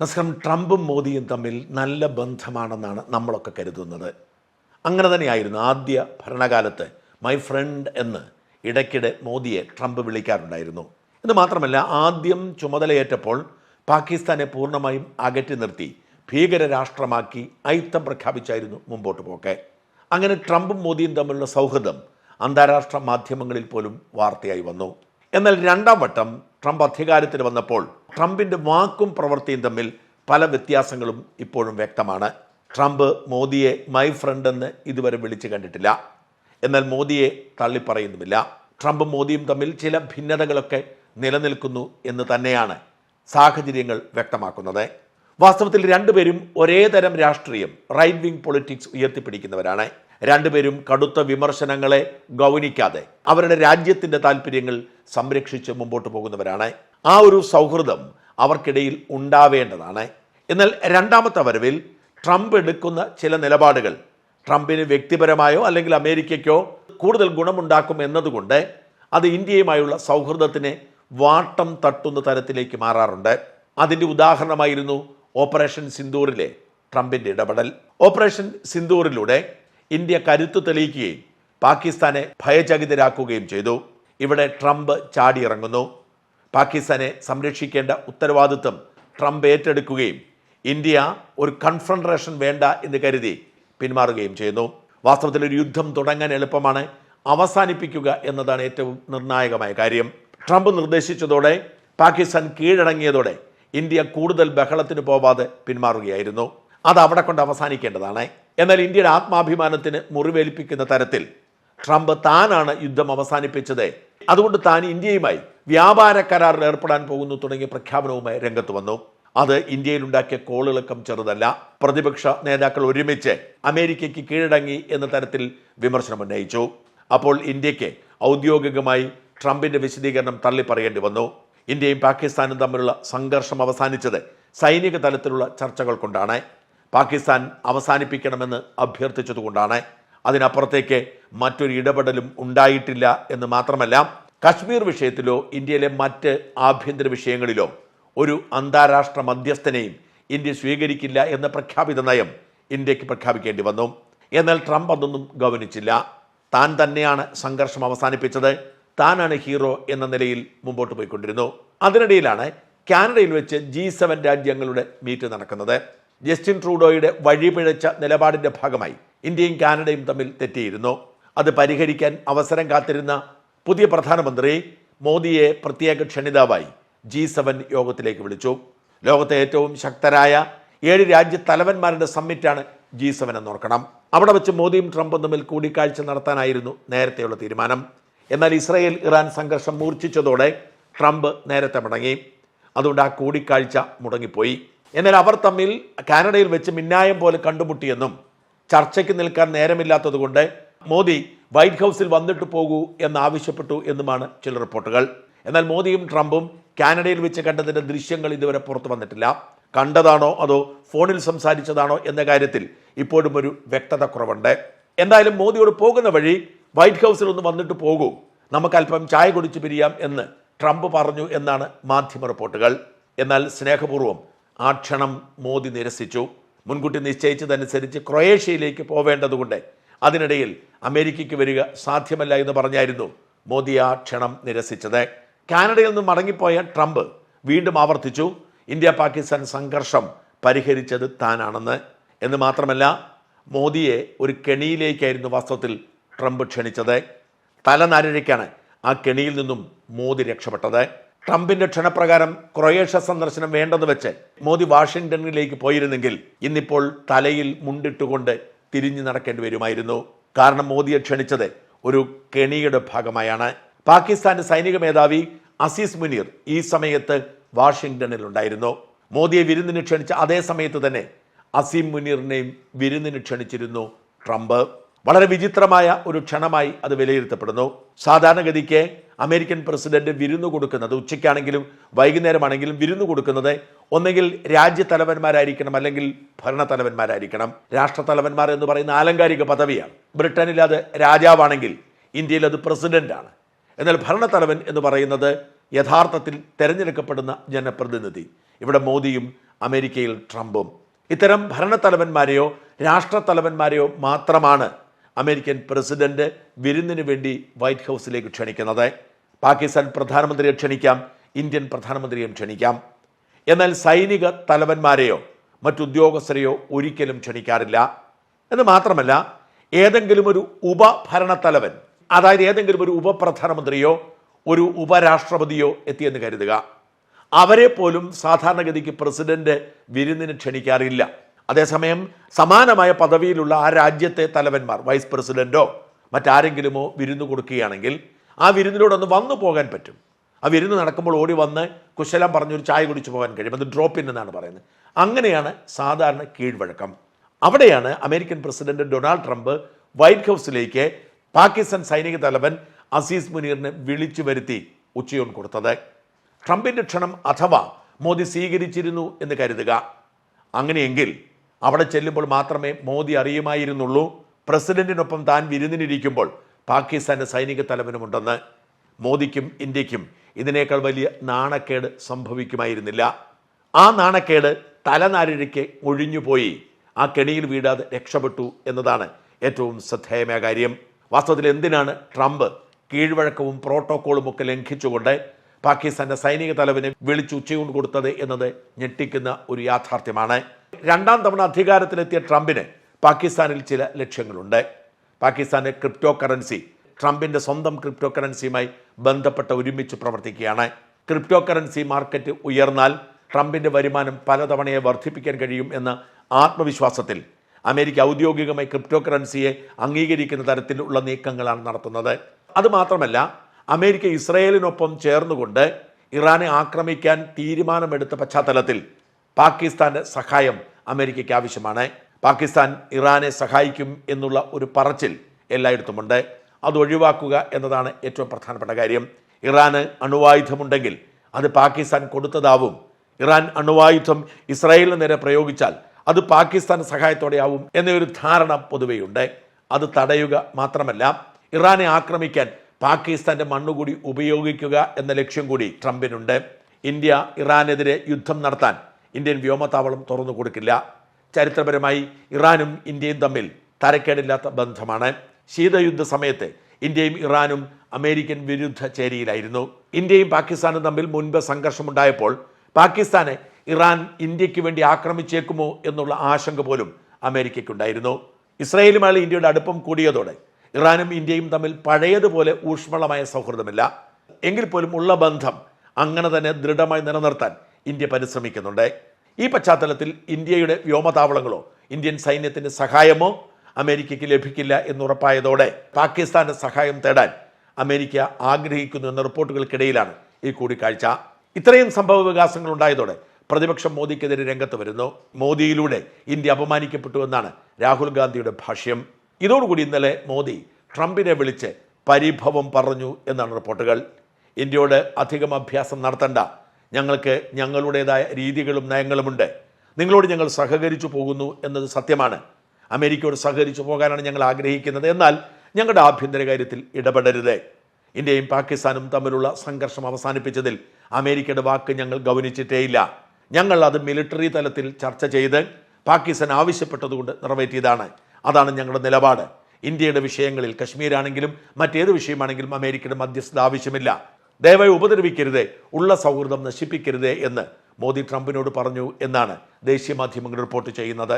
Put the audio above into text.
നമസ്കാരം. ട്രംപും മോദിയും തമ്മിൽ നല്ല ബന്ധമാണെന്നാണ് നമ്മളൊക്കെ കരുതുന്നത്. അങ്ങനെ തന്നെയായിരുന്നു ആദ്യ ഭരണകാലത്ത് മൈ ഫ്രണ്ട് എന്ന് ഇടയ്ക്കിടെ മോദിയെ ട്രംപ് വിളിക്കാറുണ്ടായിരുന്നു. ഇത് മാത്രമല്ല ആദ്യം ചുമതലയേറ്റപ്പോൾ പാകിസ്ഥാനെ പൂർണമായും അകറ്റി നിർത്തി ഭീകര രാഷ്ട്രമാക്കി ഐത്തം പ്രഖ്യാപിച്ചായിരുന്നു മുമ്പോട്ട് പോക്കെ. അങ്ങനെ ട്രംപും മോദിയും തമ്മിലുള്ള സൗഹൃദം അന്താരാഷ്ട്ര മാധ്യമങ്ങളിൽ പോലും വാർത്തയായി വന്നു. എന്നാൽ രണ്ടാം വട്ടം ട്രംപ് അധികാരത്തിൽ വന്നപ്പോൾ ട്രംപിന്റെ വാക്കും പ്രവൃത്തിയും തമ്മിൽ പല വ്യത്യാസങ്ങളും ഇപ്പോഴും വ്യക്തമാണ്. ട്രംപ് മോദിയെ മൈ ഫ്രണ്ട് എന്ന് ഇതുവരെ വിളിച്ചു കണ്ടിട്ടില്ല. എന്നാൽ മോദിയെ തള്ളിപ്പറയുന്നുമില്ല. ട്രംപും മോദിയും തമ്മിൽ ചില ഭിന്നതകളൊക്കെ നിലനിൽക്കുന്നു എന്ന് തന്നെയാണ് സാഹചര്യങ്ങൾ വ്യക്തമാക്കുന്നത്. വാസ്തവത്തിൽ രണ്ടുപേരും ഒരേ തരം രാഷ്ട്രീയം റൈറ്റ് വിങ് പൊളിറ്റിക്സ് ഉയർത്തിപ്പിടിക്കുന്നവരാണ്. രണ്ടുപേരും കടുത്ത വിമർശനങ്ങളെ ഗൗനിക്കാതെ അവരുടെ രാജ്യത്തിന്റെ താല്പര്യങ്ങൾ സംരക്ഷിച്ച് മുമ്പോട്ട് പോകുന്നവരാണ്. ആ ഒരു സൗഹൃദം അവർക്കിടയിൽ ഉണ്ടാവേണ്ടതാണ്. എന്നാൽ രണ്ടാമത്തെ വരവിൽ ട്രംപ് എടുക്കുന്ന ചില നിലപാടുകൾ ട്രംപിന് വ്യക്തിപരമായോ അല്ലെങ്കിൽ അമേരിക്കയ്ക്കോ കൂടുതൽ ഗുണമുണ്ടാക്കും എന്നതുകൊണ്ട് അത് ഇന്ത്യയുമായുള്ള സൗഹൃദത്തിനെ വാട്ടം തട്ടുന്ന തരത്തിലേക്ക് മാറാറുണ്ട്. അതിന്റെ ഉദാഹരണമായിരുന്നു ഓപ്പറേഷൻ സിന്ദൂറിലെ ട്രംപിന്റെ ഇടപെടൽ. ഓപ്പറേഷൻ സിന്ദൂറിലൂടെ ഇന്ത്യ കരുത്തു തെളിയിക്കുകയും പാകിസ്ഥാനെ ഭയചകിതരാക്കുകയും ചെയ്തു. ഇവിടെ ട്രംപ് ചാടിയിറങ്ങുന്നു. പാകിസ്ഥാനെ സംരക്ഷിക്കേണ്ട ഉത്തരവാദിത്വം ട്രംപ് ഏറ്റെടുക്കുകയും ഇന്ത്യ ഒരു കൺഫ്രണ്ടറേഷൻ വേണ്ട എന്ന് കരുതി പിന്മാറുകയും ചെയ്യുന്നു. വാസ്തവത്തിൽ ഒരു യുദ്ധം തുടങ്ങാൻ എളുപ്പമാണ് അവസാനിപ്പിക്കുക എന്നതാണ് ഏറ്റവും നിർണായകമായ കാര്യം. ട്രംപ് നിർദ്ദേശിച്ചതോടെ പാകിസ്ഥാൻ കീഴടങ്ങിയതോടെ ഇന്ത്യ കൂടുതൽ ബഹളത്തിന് പോവാതെ പിന്മാറുകയായിരുന്നു. അത് അവിടെ കൊണ്ട് അവസാനിക്കേണ്ടതാണ്. എന്നാൽ ഇന്ത്യയുടെ ആത്മാഭിമാനത്തിന് മുറിവേൽപ്പിക്കുന്ന തരത്തിൽ ട്രംപ് താനാണ് യുദ്ധം അവസാനിപ്പിച്ചത്. അതുകൊണ്ട് താൻ ഇന്ത്യയുമായി വ്യാപാര കരാറിൽ ഏർപ്പെടാൻ പോകുന്നു തുടങ്ങിയ പ്രഖ്യാപനവുമായി രംഗത്ത് വന്നു. അത് ഇന്ത്യയിലുണ്ടാക്കിയ കോളിളക്കം ചെറുതല്ല. പ്രതിപക്ഷ നേതാക്കൾ ഒരുമിച്ച് അമേരിക്കയ്ക്ക് കീഴടങ്ങി എന്ന തരത്തിൽ വിമർശനം ഉന്നയിച്ചു. അപ്പോൾ ഇന്ത്യയ്ക്ക് ഔദ്യോഗികമായി ട്രംപിന്റെ വിശദീകരണം തള്ളിപ്പറയേണ്ടി വന്നു. ഇന്ത്യയും പാകിസ്ഥാനും തമ്മിലുള്ള സംഘർഷം അവസാനിച്ചത് സൈനിക തലത്തിലുള്ള ചർച്ചകൾ കൊണ്ടാണ്. പാകിസ്ഥാൻ അവസാനിപ്പിക്കണമെന്ന് അഭ്യർത്ഥിച്ചതുകൊണ്ടാണ്. അതിനപ്പുറത്തേക്ക് മറ്റൊരു ഇടപെടലും ഉണ്ടായിട്ടില്ല എന്ന് മാത്രമല്ല കശ്മീർ വിഷയത്തിലോ ഇന്ത്യയിലെ മറ്റ് ആഭ്യന്തര വിഷയങ്ങളിലോ ഒരു അന്താരാഷ്ട്ര മധ്യസ്ഥനെയും ഇന്ത്യ സ്വീകരിക്കില്ല എന്ന പ്രഖ്യാപിത നയം ഇന്ത്യയ്ക്ക് പ്രഖ്യാപിക്കേണ്ടി വന്നു. എന്നാൽ ട്രംപ് അതൊന്നും ഗവനിച്ചില്ല. താൻ തന്നെയാണ് സംഘർഷം അവസാനിപ്പിച്ചത്. താനാണ് ഹീറോ എന്ന നിലയിൽ മുമ്പോട്ട് പോയിക്കൊണ്ടിരുന്നു. അതിനിടയിലാണ് കാനഡയിൽ വെച്ച് ജി സെവൻ രാജ്യങ്ങളുടെ മീറ്റ് നടക്കുന്നത്. ജസ്റ്റിൻ ട്രൂഡോയുടെ വഴിപിഴച്ച നിലപാടിന്റെ ഭാഗമായി ഇന്ത്യയും കാനഡയും തമ്മിൽ തെറ്റിയിരുന്നു. അത് പരിഹരിക്കാൻ അവസരം കാത്തിരുന്ന പുതിയ പ്രധാനമന്ത്രി മോദിയെ പ്രത്യേക ക്ഷണിതാവായി ജി സെവൻ യോഗത്തിലേക്ക് വിളിച്ചു. ലോകത്തെ ഏറ്റവും ശക്തരായ ഏഴ് രാജ്യ തലവന്മാരുടെ സമ്മിറ്റാണ് ജി സെവൻ എന്നോർക്കണം. അവിടെ വെച്ച് മോദിയും ട്രംപും തമ്മിൽ കൂടിക്കാഴ്ച നടത്താനായിരുന്നു നേരത്തെയുള്ള തീരുമാനം. എന്നാൽ ഇസ്രയേൽ ഇറാൻ സംഘർഷം മൂർച്ഛിച്ചതോടെ ട്രംപ് നേരത്തെ മടങ്ങി. അതുകൊണ്ട് ആ കൂടിക്കാഴ്ച മുടങ്ങിപ്പോയി. എന്നാൽ അവർ തമ്മിൽ കാനഡയിൽ വെച്ച് മിന്നായം പോലെ കണ്ടുമുട്ടിയെന്നും ചർച്ചയ്ക്ക് നിൽക്കാൻ നേരമില്ലാത്തതുകൊണ്ട് മോദി വൈറ്റ് ഹൗസിൽ വന്നിട്ട് പോകൂ എന്നാവശ്യപ്പെട്ടു എന്നുമാണ് ചില റിപ്പോർട്ടുകൾ. എന്നാൽ മോദിയും ട്രംപും കാനഡയിൽ വെച്ച് കണ്ടതിന്റെ ദൃശ്യങ്ങൾ ഇതുവരെ പുറത്തു വന്നിട്ടില്ല. കണ്ടതാണോ അതോ ഫോണിൽ സംസാരിച്ചതാണോ എന്ന കാര്യത്തിൽ ഇപ്പോഴും ഒരു വ്യക്തത കുറവുണ്ട്. എന്തായാലും മോദിയോട് പോകുന്ന വഴി വൈറ്റ് ഹൗസിൽ ഒന്ന് വന്നിട്ട് പോകൂ. നമുക്ക് അല്പം ചായ കുടിച്ച് പിരിയാം എന്ന് ട്രംപ് പറഞ്ഞു എന്നാണ് മാധ്യമ റിപ്പോർട്ടുകൾ. എന്നാൽ സ്നേഹപൂർവം ആ ക്ഷണം മോദി നിരസിച്ചു. മുൻകൂട്ടി നിശ്ചയിച്ചതനുസരിച്ച് ക്രൊയേഷ്യയിലേക്ക് പോവേണ്ടതുകൊണ്ട് അതിനിടയിൽ അമേരിക്കയ്ക്ക് വരിക സാധ്യമല്ല എന്ന് പറഞ്ഞായിരുന്നു മോദി ആ ക്ഷണം നിരസിച്ചത്. കാനഡയിൽ നിന്ന് മടങ്ങിപ്പോയ ട്രംപ് വീണ്ടും ആവർത്തിച്ചു. ഇന്ത്യ പാകിസ്ഥാൻ സംഘർഷം പരിഹരിച്ചത് താനാണെന്ന്. എന്ന് മാത്രമല്ല മോദിയെ ഒരു കെണിയിലേക്കായിരുന്നു വാസ്തവത്തിൽ ട്രംപ് ക്ഷണിച്ചത്. തലനാരിഴയ്ക്കാണ് ആ കെണിയിൽ നിന്നും മോദി രക്ഷപ്പെട്ടത്. ട്രംപിന്റെ ക്ഷണപ്രകാരം ക്രൊയേഷ്യ സന്ദർശനം വേണ്ടെന്ന് വെച്ച് മോദി വാഷിംഗ്ടണിലേക്ക് പോയിരുന്നെങ്കിൽ ഇന്നിപ്പോൾ തലയിൽ മുണ്ടിട്ടുകൊണ്ട് തിരിഞ്ഞു നടക്കേണ്ടി വരുമായിരുന്നു. കാരണം മോദിയെ ക്ഷണിച്ചത് ഒരു കെണിയുടെ ഭാഗമായാണ്. പാകിസ്ഥാന്റെ സൈനിക മേധാവി അസീസ് മുനീർ ഈ സമയത്ത് വാഷിംഗ്ടണിൽ ഉണ്ടായിരുന്നു മോദിയെ വിരുന്നിന് ക്ഷണിച്ച അതേ സമയത്ത് തന്നെ അസീം മുനീറിനെയും വിരുന്നിന് ക്ഷണിച്ചിരുന്നു ട്രംപ്. വളരെ വിചിത്രമായ ഒരു ക്ഷണമായി അത് വിലയിരുത്തപ്പെടുന്നു. സാധാരണഗതിക്ക് അമേരിക്കൻ പ്രസിഡന്റ് വിരുന്ന് കൊടുക്കുന്നത് ഉച്ചയ്ക്കാണെങ്കിലും വൈകുന്നേരമാണെങ്കിലും വിരുന്ന് കൊടുക്കുന്നത് ഒന്നെങ്കിൽ രാജ്യത്തലവന്മാരായിരിക്കണം അല്ലെങ്കിൽ ഭരണത്തലവന്മാരായിരിക്കണം. രാഷ്ട്രത്തലവന്മാർ എന്ന് പറയുന്ന ആലങ്കാരിക പദവിയാണ്. ബ്രിട്ടനിൽ അത് രാജാവാണെങ്കിൽ ഇന്ത്യയിൽ അത് പ്രസിഡന്റാണ്. എന്നാൽ ഭരണത്തലവൻ എന്ന് പറയുന്നത് യഥാർത്ഥത്തിൽ തെരഞ്ഞെടുക്കപ്പെടുന്ന ജനപ്രതിനിധി ഇവിടെ മോദിയും അമേരിക്കയിൽ ട്രംപും. ഇത്തരം ഭരണത്തലവന്മാരെയോ രാഷ്ട്രത്തലവന്മാരെയോ മാത്രമാണ് അമേരിക്കൻ പ്രസിഡന്റ് വിരുന്നിന് വേണ്ടി വൈറ്റ് ഹൗസിലേക്ക് ക്ഷണിക്കുന്നത്. പാകിസ്ഥാൻ പ്രധാനമന്ത്രിയെ ക്ഷണിക്കാം ഇന്ത്യൻ പ്രധാനമന്ത്രിയെയും ക്ഷണിക്കാം. എന്നാൽ സൈനിക തലവന്മാരെയോ മറ്റുദ്യോഗസ്ഥരെയോ ഒരിക്കലും ക്ഷണിക്കാറില്ല. എന്ന് മാത്രമല്ല ഏതെങ്കിലും ഒരു ഉപഭരണ തലവൻ അതായത് ഏതെങ്കിലും ഒരു ഉപപ്രധാനമന്ത്രിയോ ഒരു ഉപരാഷ്ട്രപതിയോ എത്തിയെന്ന് കരുതുക. അവരെ പോലും സാധാരണഗതിക്ക് പ്രസിഡന്റ് വിരുന്നിന് ക്ഷണിക്കാറില്ല. അതേസമയം സമാനമായ പദവിയിലുള്ള ആ രാജ്യത്തെ തലവന്മാർ വൈസ് പ്രസിഡന്റോ മറ്റാരെങ്കിലുമോ വിരുന്ന് കൊടുക്കുകയാണെങ്കിൽ ആ വിരുന്നിലൂടെ ഒന്ന് വന്നു പോകാൻ പറ്റും. ആ വിരുന്ന് നടക്കുമ്പോൾ ഓടി വന്ന് കുശലം പറഞ്ഞൊരു ചായ കുടിച്ചു പോകാൻ കഴിയും. അത് ഡ്രോപ്പ് ഇൻ എന്നാണ് പറയുന്നത്. അങ്ങനെയാണ് സാധാരണ കീഴ്വഴക്കം. അവിടെയാണ് American president Donald Trump white ഹൗസിലേക്ക് പാകിസ്ഥാൻ സൈനിക തലവൻ അസീസ് മുനീറിനെ വിളിച്ചു വരുത്തി ഉച്ചയോൺ കൊടുത്തത്. ട്രംപിന്റെ ക്ഷണം അഥവാ മോദി സ്വീകരിച്ചിരുന്നു എന്ന് കരുതുക. അങ്ങനെയെങ്കിൽ അവിടെ ചെല്ലുമ്പോൾ മാത്രമേ മോദി അറിയുമായിരുന്നുള്ളൂ. പ്രസിഡന്റിനൊപ്പം താൻ വിരുന്നിനിരിക്കുമ്പോൾ പാകിസ്ഥാന്റെ സൈനിക തലവനുമുണ്ടെന്ന് മോദിക്കും ഇന്ത്യക്കും ഇതിനേക്കാൾ വലിയ നാണക്കേട് സംഭവിക്കുമായിരുന്നില്ല. ആ നാണക്കേട് തലനാരിഴയ്ക്ക് ഒഴിഞ്ഞുപോയി. ആ കെണിയിൽ വീടാതെ രക്ഷപ്പെട്ടു എന്നതാണ് ഏറ്റവും ശ്രദ്ധേയമായ കാര്യം. വാസ്തവത്തിൽ എന്തിനാണ് ട്രംപ് കീഴ്വഴക്കവും പ്രോട്ടോക്കോളും ഒക്കെ ലംഘിച്ചുകൊണ്ട് പാകിസ്ഥാന്റെ സൈനിക തലവനെ വിളിച്ചു ഉച്ചയൂൺ കൊടുത്തത് എന്നത് ഞെട്ടിക്കുന്ന ഒരു യാഥാർത്ഥ്യമാണ്. രണ്ടാം തവണ അധികാരത്തിലെത്തിയ ട്രംപിന് പാകിസ്ഥാനിൽ ചില ലക്ഷ്യങ്ങളുണ്ട്. പാകിസ്ഥാന്റെ ക്രിപ്റ്റോ കറൻസി ട്രംപിന്റെ സ്വന്തം ക്രിപ്റ്റോ കറൻസിയുമായി ബന്ധപ്പെട്ട ഒരുമിച്ച് പ്രവർത്തിക്കുകയാണ്. ക്രിപ്റ്റോ കറൻസി മാർക്കറ്റ് ഉയർന്നാൽ ട്രംപിന്റെ വരുമാനം പലതവണയെ വർദ്ധിപ്പിക്കാൻ കഴിയും എന്ന ആത്മവിശ്വാസത്തിൽ അമേരിക്ക ഔദ്യോഗികമായി ക്രിപ്റ്റോ കറൻസിയെ അംഗീകരിക്കുന്ന തരത്തിലുള്ള നീക്കങ്ങളാണ് നടത്തുന്നത്. അതുമാത്രമല്ല അമേരിക്ക ഇസ്രയേലിനൊപ്പം ചേർന്നുകൊണ്ട് ഇറാനെ ആക്രമിക്കാൻ തീരുമാനമെടുത്ത പശ്ചാത്തലത്തിൽ പാകിസ്ഥാന്റെ സഹായം അമേരിക്കയ്ക്ക് ആവശ്യമാണ്. പാകിസ്ഥാൻ ഇറാനെ സഹായിക്കും എന്നുള്ള ഒരു പറച്ചിൽ എല്ലായിടത്തുമുണ്ട്. അത് ഒഴിവാക്കുക എന്നതാണ് ഏറ്റവും പ്രധാനപ്പെട്ട കാര്യം. ഇറാന് അണുവായുധമുണ്ടെങ്കിൽ അത് പാകിസ്ഥാൻ കൊടുത്തതാവും. ഇറാൻ അണുവായുധം ഇസ്രായേലിന് നേരെ പ്രയോഗിച്ചാൽ അത് പാകിസ്ഥാൻ സഹായത്തോടെയാവും എന്നൊരു ധാരണ പൊതുവെയുണ്ട്. അത് തടയുക മാത്രമല്ല ഇറാനെ ആക്രമിക്കാൻ പാകിസ്ഥാന്റെ മണ്ണുകൂടി ഉപയോഗിക്കുക എന്ന ലക്ഷ്യം കൂടി ട്രംപിനുണ്ട്. ഇന്ത്യ ഇറാനെതിരെ യുദ്ധം നടത്താൻ ഇന്ത്യൻ വ്യോമത്താവളം തുറന്നു കൊടുക്കില്ല. ചരിത്രപരമായി ഇറാനും ഇന്ത്യയും തമ്മിൽ തരക്കേടില്ലാത്ത ബന്ധമാണ്. ശീതയുദ്ധ സമയത്ത് ഇന്ത്യയും ഇറാനും അമേരിക്കൻ വിരുദ്ധ ചേരിയിലായിരുന്നു. ഇന്ത്യയും പാകിസ്ഥാനും തമ്മിൽ മുൻപ് സംഘർഷമുണ്ടായപ്പോൾ പാകിസ്ഥാനെ ഇറാൻ ഇന്ത്യയ്ക്ക് വേണ്ടി ആക്രമിച്ചേക്കുമോ എന്നുള്ള ആശങ്ക പോലും അമേരിക്കയ്ക്കുണ്ടായിരുന്നു. ഇസ്രായേലുമായി ഇന്ത്യയുടെ അടുപ്പം കൂടിയതോടെ ഇറാനും ഇന്ത്യയും തമ്മിൽ പഴയതുപോലെ ഊഷ്മളമായ സൗഹൃദമില്ല. എങ്കിൽ പോലും ഉള്ള ബന്ധം അങ്ങനെ തന്നെ ദൃഢമായി നിലനിർത്താൻ ഇന്ത്യ പരിശ്രമിക്കുന്നുണ്ട്. ഈ പശ്ചാത്തലത്തിൽ ഇന്ത്യയുടെ വ്യോമതാവളങ്ങളോ ഇന്ത്യൻ സൈന്യത്തിന്റെ സഹായമോ അമേരിക്കയ്ക്ക് ലഭിക്കില്ല എന്നുറപ്പായതോടെ പാകിസ്ഥാന്റെ സഹായം തേടാൻ അമേരിക്ക ആഗ്രഹിക്കുന്നു എന്ന റിപ്പോർട്ടുകൾക്കിടയിലാണ് ഈ കൂടിക്കാഴ്ച. ഇത്രയും സംഭവ വികാസങ്ങൾ ഉണ്ടായതോടെ പ്രതിപക്ഷം മോദിക്കെതിരെ രംഗത്ത് വരുന്നു. മോദിയിലൂടെ ഇന്ത്യ അപമാനിക്കപ്പെട്ടു എന്നാണ് രാഹുൽ ഗാന്ധിയുടെ ഭാഷ്യം. ഇതോടുകൂടി ഇന്നലെ മോദി ട്രംപിനെ വിളിച്ച് പരിഭവം പറഞ്ഞു എന്നാണ് റിപ്പോർട്ടുകൾ. ഇന്ത്യയോട് അധികം അഭ്യാസം നടത്തണ്ട ഞങ്ങൾക്ക് ഞങ്ങളുടേതായ രീതികളും നയങ്ങളുമുണ്ട്. നിങ്ങളോട് ഞങ്ങൾ സഹകരിച്ചു പോകുന്നു എന്നത് സത്യമാണ്. അമേരിക്കയോട് സഹകരിച്ചു പോകാനാണ് ഞങ്ങൾ ആഗ്രഹിക്കുന്നത്. എന്നാൽ ഞങ്ങളുടെ ആഭ്യന്തര കാര്യത്തിൽ ഇടപെടരുത്. ഇന്ത്യയും പാകിസ്ഥാനും തമ്മിലുള്ള സംഘർഷം അവസാനിപ്പിച്ചതിൽ അമേരിക്കയുടെ വാക്ക് ഞങ്ങൾ ഗൗനിച്ചിട്ടേയില്ല ഞങ്ങൾ അത് മിലിറ്ററി തലത്തിൽ ചർച്ച ചെയ്ത് പാകിസ്ഥാൻ ആവശ്യപ്പെട്ടതുകൊണ്ട് നിറവേറ്റിയതാണ്. അതാണ് ഞങ്ങളുടെ നിലപാട്. ഇന്ത്യയുടെ വിഷയങ്ങളിൽ കശ്മീരാണെങ്കിലും മറ്റേത് വിഷയമാണെങ്കിലും അമേരിക്കയുടെ മധ്യസ്ഥത ആവശ്യമില്ല. ദയവായി ഉപദ്രവിക്കരുതേ ഉള്ള സൗഹൃദം നശിപ്പിക്കരുതേ എന്ന് മോദി ട്രംപിനോട് പറഞ്ഞു എന്നാണ് ദേശീയ മാധ്യമങ്ങൾ റിപ്പോർട്ട് ചെയ്യുന്നത്.